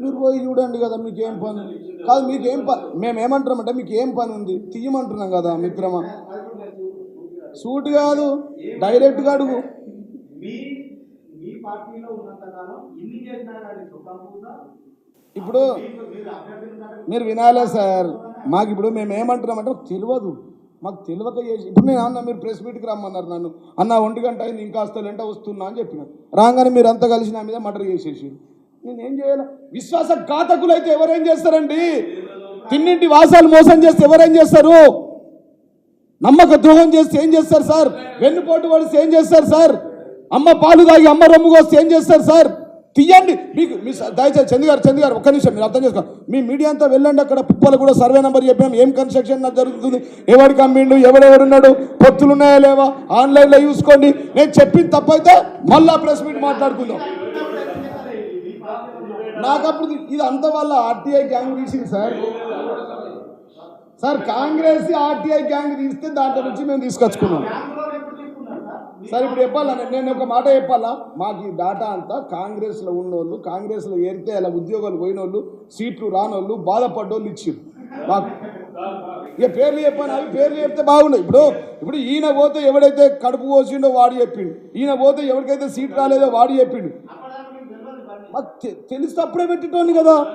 మీరు పోయి చూడండి కదా మీకు ఏం పని? కాదు మీకు ఏం పని మేము ఏమంటున్నామంటే మీకు ఏం పని ఉంది? తీయమంటున్నాం కదా మిత్రమా? సూట్ కాదు డైరెక్ట్గా అడుగు. ఇప్పుడు మీరు వినాలే సార్ మాకు ఇప్పుడు మేము ఏమంటున్నామంటే తెలియదు. మాకు తెలియక చేసి ఇప్పుడు నేను అన్న మీరు ప్రెస్ మీట్కి రమ్మన్నారు నన్ను. అన్న ఒంటి గంట అయింది ఇంకా లెంట వస్తున్నా అని చెప్పిన రాగానే మీరు అంతా కలిసి నా మీద మర్డర్ చేసేసి. నేనేం చేయాలి? విశ్వాస ఘాతకులు అయితే ఎవరేం చేస్తారండి? తిన్నింటి వాసాలు మోసం చేస్తే ఎవరేం చేస్తారు? నమ్మక ద్రోహం చేస్తే ఏం చేస్తారు సార్? వెన్నుపోటు పడిస్తే ఏం చేస్తారు సార్? అమ్మ పాలు తాగి అమ్మ రొమ్ము కోస్తే ఏం చేస్తారు సార్? తీయండి మీకు మీ దయచేసి చంద్ గారు చంద్ గారు ఒక్క నిమిషం మీరు అర్థం చేసుకో. మీ మీడియా అంతా వెళ్ళండి అక్కడ. పుప్పలు కూడా సర్వే నెంబర్ చెప్పినాం. ఏం కన్స్ట్రక్షన్ నాకు జరుగుతుంది? ఎవరికి అమ్మిండు ఎవరెవరున్నాడు పొత్తులు ఉన్నాయా లేవా? ఆన్లైన్లో చూసుకోండి నేను చెప్పింది తప్పైతే మళ్ళా ప్రెస్ మీట్ మాట్లాడుకుందాం. నాకు అప్పుడు ఇది అంత వాళ్ళ ఆర్టీఐ గ్యాంగ్ తీసింది sir. Sir Congress RTI gang తీస్తే దాంట్లో నుంచి మేము తీసుకొచ్చుకున్నాం. సార్ ఇప్పుడు చెప్పాలా? నేను- నేను ఒక మాట చెప్పాలా? మాకు ఈ డాటా అంతా కాంగ్రెస్లో ఉన్నోళ్ళు కాంగ్రెస్లో ఏరితే అలా ఉద్యోగాలు పోయినోళ్ళు సీట్లు రానోళ్ళు బాధపడ్డోళ్ళు ఇచ్చారు మాకు. ఇక పేర్లు చెప్పాను అవి పేర్లు చెప్తే బాగున్నాయి. ఇప్పుడు ఇప్పుడు ఈయన పోతే ఎవడైతే కడుపు పోసిండో వాడు చెప్పిండు. ఈయన పోతే ఎవరికైతే సీట్ రాలేదో వాడు చెప్పిండు. మాకు తెలిస్తే అప్పుడే పెట్టేటోని కదా.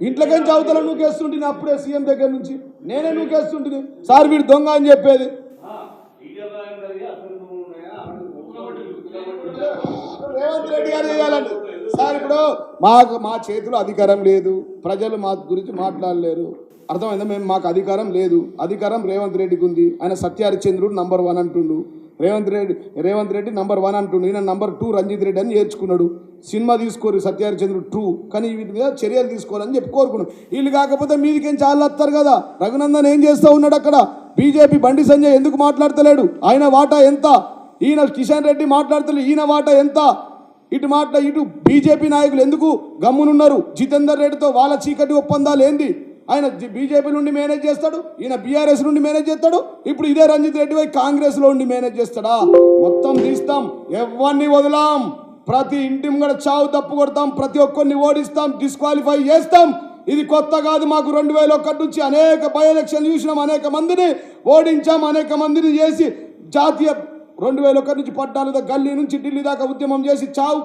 ఇంట్లోకేం చదువుతాను కేస్తుంటే అప్పుడే సీఎం దగ్గర నుంచి. నేనే నూకేస్తుంటుంది సార్ వీడు దొంగ అని చెప్పేది. రేవంత్ రెడ్డి గారు చేయాలండి. సార్ ఇప్పుడు మాకు మా చేతిలో అధికారం లేదు. ప్రజలు మా గురించి మాట్లాడలేరు. అర్థమైందా? మేము మాకు అధికారం లేదు. అధికారం రేవంత్ రెడ్డికి ఉంది. ఆయన సత్యహరిచంద్రుడు నంబర్ వన్ అంటుండు. రేవంత్ రెడ్డి రేవంత్ రెడ్డి నంబర్ వన్ అంటుండు. ఈయన నంబర్ టూ రంజిత్ రెడ్డి అని నేర్చుకున్నాడు. సినిమా తీసుకోరు సత్యహరిచంద్రుడు టూ. కానీ వీటి మీద చర్యలు తీసుకోవాలని చెప్పి కోరుకున్నాడు. వీళ్ళు కాకపోతే మీదికేం చాలా వస్తారు కదా? రఘునందన్ ఏం చేస్తూ ఉన్నాడు అక్కడ? బీజేపీ బండి సంజయ్ ఎందుకు మాట్లాడతలేడు? ఆయన వాటా ఎంత? ఈయన కిషన్ రెడ్డి మాట్లాడుతున్నారు ఈయన వాట ఎంత? ఇటు మాట ఇటు బీజేపీ నాయకులు ఎందుకు గమ్మునున్నారు? జితేందర్ రెడ్డితో వాళ్ళ చీకటి ఒప్పందాలు ఏంది? ఆయన బీజేపీ నుండి మేనేజ్ చేస్తాడు? ఈయన బీఆర్ఎస్ నుండి మేనేజ్ చేస్తాడు? ఇప్పుడు ఇదే రంజిత్ రెడ్డి పోయి కాంగ్రెస్లో ఉండి మేనేజ్ చేస్తాడా? మొత్తం తీస్తాం. ఎవరిని వదలాం. ప్రతి ఇంటి కూడా చావు తప్పు కొడతాం. ప్రతి ఒక్కరిని ఓడిస్తాం. డిస్క్వాలిఫై చేస్తాం. ఇది కొత్త కాదు. మాకు రెండు వేల ఒకటి నుంచి అనేక బై ఎలక్షన్ చూసినాం. అనేక మందిని ఓడించాం. అనేక మందిని చేసి జాతీయ రెండు వేల ఒకటి నుంచి పద్నాలుగు గల్లీ నుంచి ఢిల్లీ దాకా ఉద్యమం చేసి చావు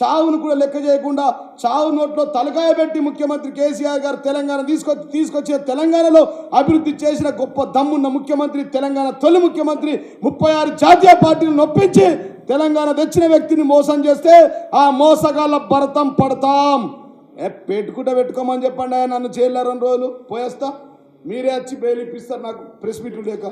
చావును కూడా లెక్క చేయకుండా చావు నోట్లో తలకాయ పెట్టి ముఖ్యమంత్రి కేసీఆర్ గారు తెలంగాణ తీసుకొచ్చి తీసుకొచ్చే తెలంగాణలో అభివృద్ధి చేసిన గొప్ప దమ్మున్న ముఖ్యమంత్రి తెలంగాణ తొలి ముఖ్యమంత్రి ముప్పై ఆరు జాతీయ పార్టీలు నొప్పించి తెలంగాణ తెచ్చిన వ్యక్తిని మోసం చేస్తే ఆ మోసగాళ్ళ భరతం పడతాం. ఏ పెట్టుకుంటే పెట్టుకోమని చెప్పండి ఆయన నన్ను చేయలేరు రెండు రోజులు పోయేస్తా. మీరే వచ్చి బెయిల్ ఇప్పిస్తారు నాకు ప్రెస్ మీట్లు లేక.